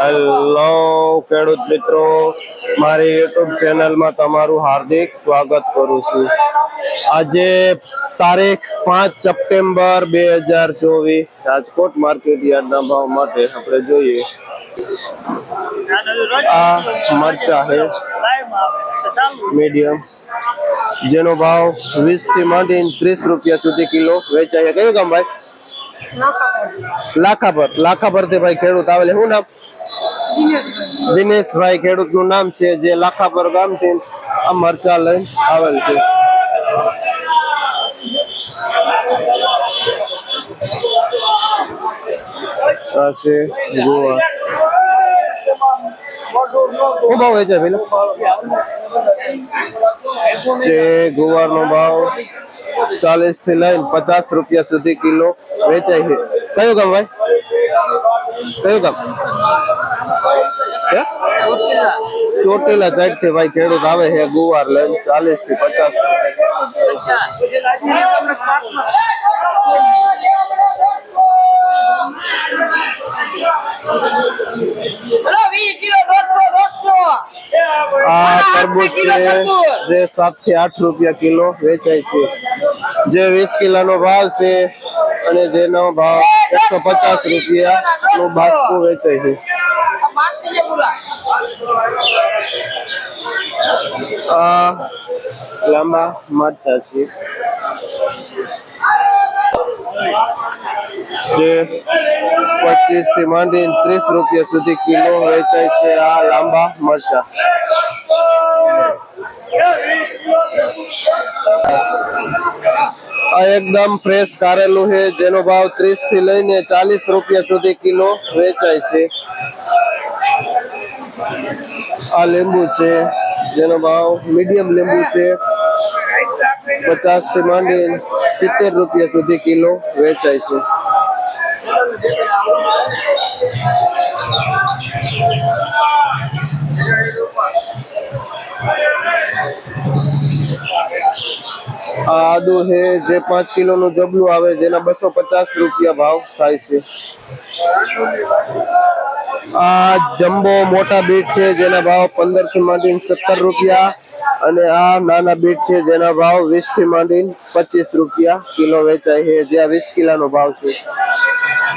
Hello ખેડૂત મિત્રો. મારી યુટ્યુબ ચેનલમાં તમારું હાર્દિક સ્વાગત કરું છું. આજે તારીખ પાંચ સપ્ટેમ્બર બે હજાર ચોવીસ, રાજકોટ માર્કેટ યાર્ડના ભાવ માટે આપણે જોઈએ. આ મરચા છે. મીડિયમ. જેનો ભાવ વીસથી માંડીને ત્રીસ રૂપિયા સુધી કિલો વેચાય કયું ગામ ભાઈ? લાખાપર. લાખાપર. થી ભાઈ ખેડૂત આવેલ. શું નામ? દિનેશભાઈ. ખેડૂતનું નામ છે જે લાખાપર ગામથી આ મરચા લઈને આવેલ છે. આ છે ગોવા. શું ભાવ વેચે પેલો છે ગુવાર નો ભાવ ચાલીસ થી લઈને પચાસ રૂપિયા સુધી કિલો વેચાય છે કયું ગામ ભાઈ કયું ગામ હે? ચોટીલા સાઈડ થી ભાઈ ખેડૂત આવે છે ગુવાર લઈને ચાલીસ થી પચાસ આ તરબૂચ છે જે સાતથી આઠ રૂપિયા કિલો વેચાય છે. જે વીસ કિલોનો ભાવ છે અને જેનો ભાવ એકસો પચાસ રૂપિયા નું બાસ્કું વેચાય છે. આ લાંબા મરચા છે. જે પચીસથી માંડીને ત્રીસ રૂપિયા સુધી કિલો વેચાય છે આ લાંબા મરચા. આ એકદમ ફ્રેશ કારેલું છે, જેનો ભાવ ત્રીસથી લઈને ચાલીસ રૂપિયા સુધી કિલો વેચાય છે. આ લીંબુ છે, જેનો ભાવ મીડિયમ લીંબુ છે, પચાસથી માંડી સિત્તેર રૂપિયા સુધી કિલો વેચાય છે. આદુ છે જે પાંચ કિલો નું જબલું આવે, જેના બસો પચાસ રૂપિયા ભાવ થાય છે. આ જમ્બો મોટા બીટ છે, જેના ભાવ પંદરથી માંડીને સત્તર રૂપિયા અને આ નાના બીટ છે, જેના ભાવ વીસથી માંડીને પચીસ રૂપિયા કિલો વેચાય છે, જે આ વીસ કિલોનો ભાવ છે.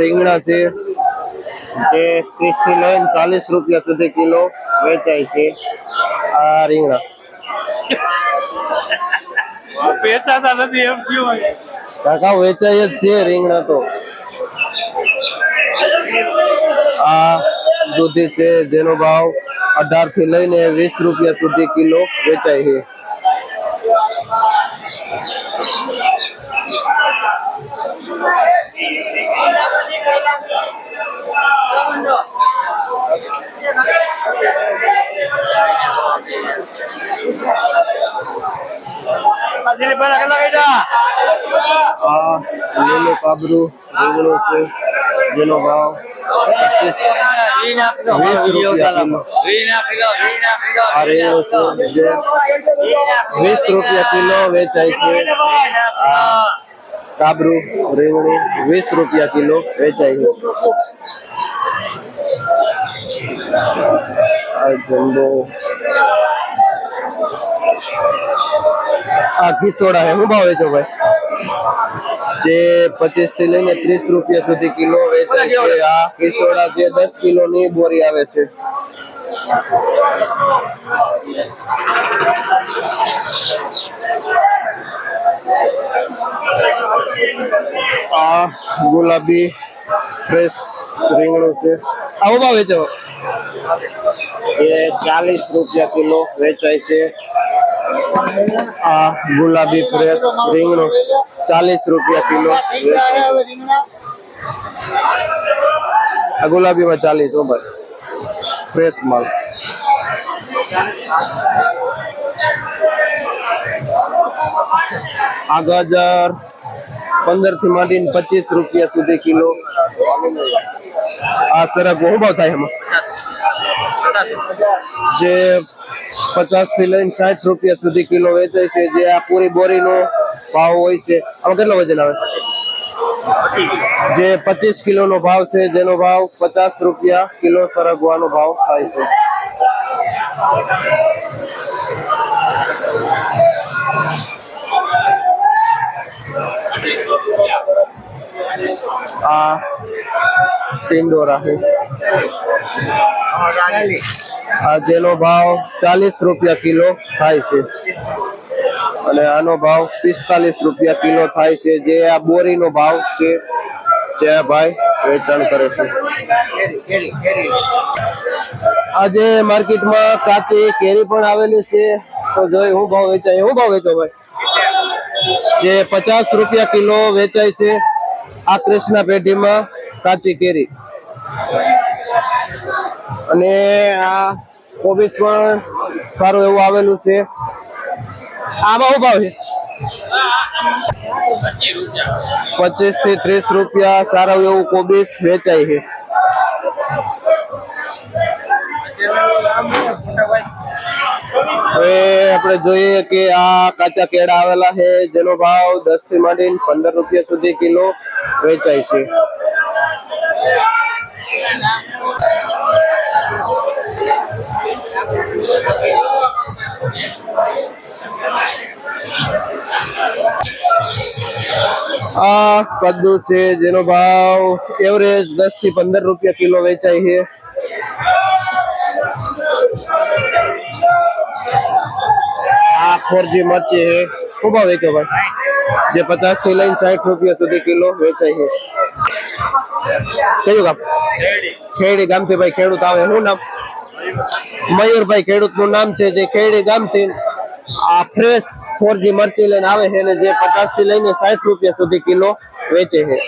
રીંગણા છે જે ત્રીસ થી લઈને ચાલીસ રૂપિયા સુધી કિલો વેચાય છે આ રીંગણા વેચાતા નથી એમ થયું કાકા વેચાય જ છે રીંગણા તો આ દૂધી છે જેનો ભાવ અઢાર થી લઈને વીસ રૂપિયા સુધી કિલો વેચાય છે આ લીલો કાબરું રીંગણું છે જેનો ભાવ વીસ રૂપિયા કિલો. વેચાય છે. કાબરુ રીંગણી વીસ રૂપિયા કિલો વેચાય છે. આ જમ્બો આ ઘીસોડા છે. શું ભાવ વેચો ભાઈ? જે પચીસથી લઈને ત્રીસ રૂપિયા સુધી કિલો વેચાય છે. આ કિશોડા જે દસ કિલો ની બોરી આવે છે. આ ગુલાબી ફ્રેશ રીંગણું છે. આવો ભાવ વેચો. એ ચાલીસ રૂપિયા કિલો વેચાય છે. આ ગુલાબી ફ્રેશ રીંગણું ચાલીસ રૂપિયા કિલો વેચાય છે. આ ગુલાબીમાં ચાલીસ હો ભાઈ ફ્રેશ માલ આ ગાજર પંદર થી માંડીને પચીસ રૂપિયા સુધી કિલો આ સરગ બહુ ભાવ થાય એમાં જે પચાસથી લઈને સાઠ રૂપિયા સુધી કિલો વેચાય છે, જે આ પૂરી બોરીનો ભાવ હોય છે. આમાં કેટલો વજન આવે? જે પચીસ કિલો નો ભાવ છે, જેનો ભાવ પચાસ રૂપિયા કિલો સરગવાનો ભાવ થાય છે. આ ટિંડોરા છે આ જેનો ભાવ ચાલીસ રૂપિયા કિલો થાય છે. અને આનો ભાવ પિસ્તાલીસ રૂપિયા કિલો થાય છે. જે આ બોરીનો ભાવ છે, જે ભાઈ વેચાણ કરે કાચી કેરી પણ આવેલી છે. તો જોઈ હું ભાવ વેચાય, હું ભાવ વેચો ભાઈ? જે પચાસ રૂપિયા કિલો વેચાય છે. આ કૃષ્ણા પેઢીમાં કાચી કેરી. અને આ કોબીસ પણ સારું એવું આવેલું છે. આમાં શું ભાવ છે. પચીસથી ત્રીસ રૂપિયા સારું એવું કોબીસ વેચાય છે. હવે આપણે જોઈએ કે આ કાચા કેળા આવેલા છે, જેનો ભાવ દસથી માંડીને પંદર રૂપિયા સુધી કિલો વેચાય છે. આ કદ્દુ છે જેનો ભાવ એવરેજ દસ થી પંદર રૂપિયા કિલો વેચાય છે આ ફોરજી મરચી છે શું ભાવ વેચો ભાઈ જે પચાસ થી લઈને સાઠ રૂપિયા સુધી કિલો વેચાય છે કયું ગામ ખેડી ગામથી ભાઈ ખેડૂત આવે શું નામ મયુરભાઈ ખેડૂત નું નામ છે જે ખેડી ગામથી આ ફ્રેશ ફોરજી મરચી લઈને આવે છે અને જે પચાસ થી લઈને સાઠ રૂપિયા સુધી કિલો વેચે છે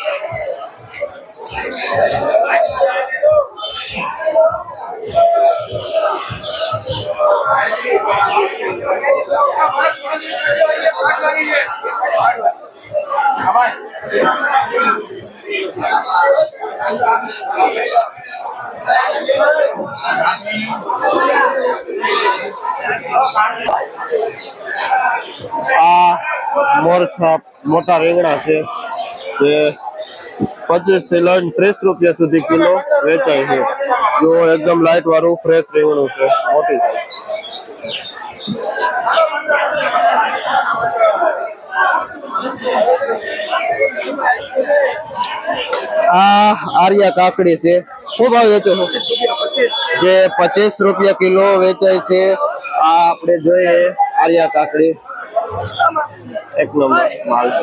આ મોરછાપ મોટા રીંગણા છે, જે પચીસથી લઈને ત્રીસ રૂપિયા સુધી કિલો વેચાય છે. જો એકદમ લાઈટ વાળું ફ્રેશ રીંગણું છે, મોટી સાઈઝ. આ આર્યા કાકડી છે શું ભાવ વેચો છો જે પચીસ રૂપિયા કિલો વેચાય છે આ આપણે જોઈએ આર્યા કાકડી એક નંબર માલ છે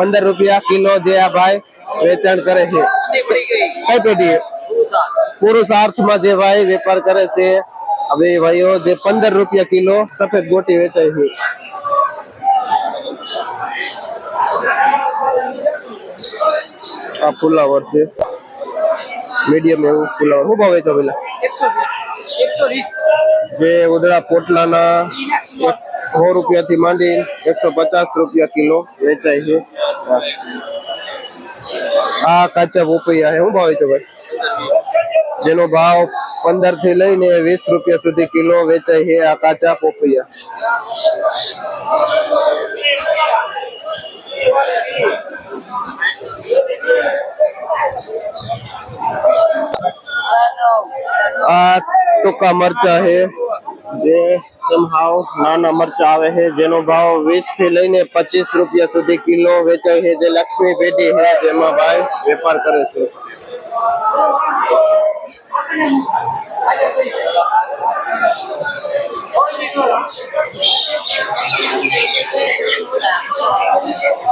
પંદર રૂપિયા કિલો જે આ ભાઈ વેચાણ કરે છે કઈ પેઢી પુરુષાર્થમાં જે ભાઈ વેપાર કરે છે હવે ભાઈઓ જે પંદર રૂપિયા કિલો સફેદ ગોટી વેચાય છે આ ફુલાવર છે મીડિયમ એવું ફુલાવર શું ભાવ વેચો પેલા જે ઉદળા પોટલાના એક સો રૂપિયા થી માંડી એકસો પચાસ રૂપિયા કિલો વેચાય છે આ કાચા પોપૈયા છે શું ભાવ વેચો ભાઈ જેનો ભાવ પંદર થી લઈને વીસ રૂપિયા સુધી કિલો વેચાય છે આ કાચા પોપૈયા આ ટૂંકા મરચા છે જે હાવ નાના મરચા આવે છે, જેનો ભાવ વીસથી લઈને પચીસ રૂપિયા સુધી કિલો વેચાય છે, જે લક્ષ્મી પેટી છે, જેમાં ભાઈ વેપાર કરે છે.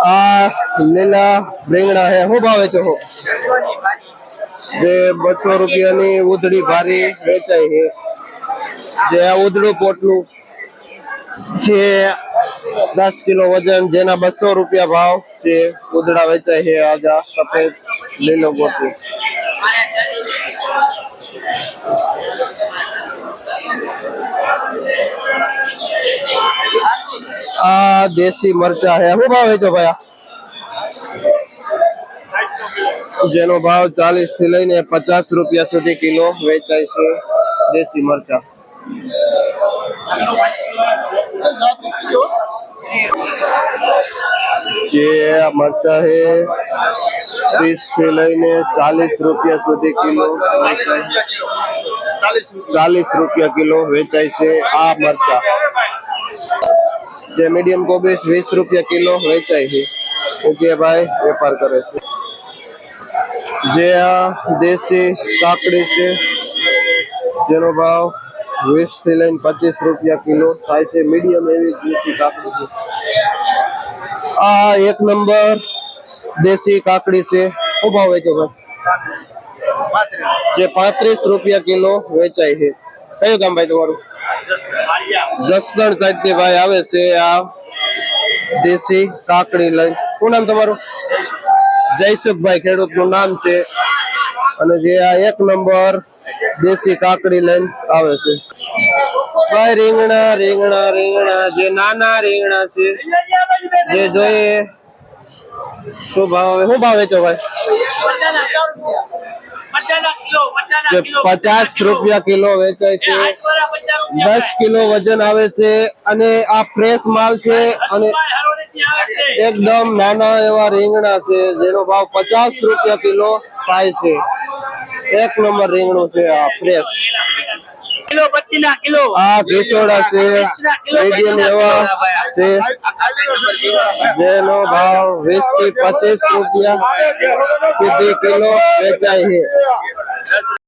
આ લીલા રીંગણા છે, શું ભાવે છો જે બસો રૂપિયાની ઉધડી ભારી વેચાય છે. જે ઉધડું પોટલું છે, દસ કિલો વજન, જેના બસો રૂપિયા ભાવ છે, ઉધડા વેચાય છે આજા સફેદ લીલો પોટલું આ દેશી મરચા છે. શું ભાવ વેચો ભાઈ જેનો ભાવ ચાલીસથી લઈને પચાસ રૂપિયા સુધી કિલો વેચાય છે દેશી મરચા. જે આ મરચા છે ત્રીસ થી લઈને ચાલીસ રૂપિયા સુધી કિલો વેચાય છે. ચાલીસ રૂપિયા કિલો વેચાય છે આ મરચા જે મીડિયમ કોબીજ વીસ રૂપિયા કિલો વેચાય છે ઉગિયાભાઈ વેપાર કરે છે જે આ દેશી કાકડી છે જેનો ભાવ વીસથી લઈને પચીસ રૂપિયા કિલો. થાય છે મીડિયમ એવી દેશી કાકડી આ એક નંબર દેશી કાકડી છે. શું ભાવ વેચો ભાઈ? જે પાંત્રીસ રૂપિયા કિલો વેચાય છે. કયું કામ ભાઈ તમારું? જસદણ સાઈડથી ભાઈ આવે છે આ દેશી કાકડી લઈ શું નામ તમારું? જયસુખભાઈ ખેડૂતનું નામ છે. અને જે આ એક નંબર દેશી કાકડી લઈને આવે છે. ભાઈ રીંગણા રીંગણા રીંગણા, જે નાના રીંગણા છે, જે જોઈએ. શું ભાવ વેચો ભાઈ? પચાસ રૂપિયા કિલો વેચાય છે. દસ કિલો વજન આવે છે અને આ ફ્રેશ માલ છે અને એકદમ નાના એવા રીંગણા છે, જેનો ભાવ પચાસ રૂપિયા કિલો થાય છે. એક નંબર રીંગણું છે આ ફ્રેશ કિલો પચીસ ના કિલો. આ ઘીસોડા છે મીડિયમ એવા છે. જેનો ભાવ વીસથી પચીસ રૂપિયા સુધી કિલો વેચાય છે.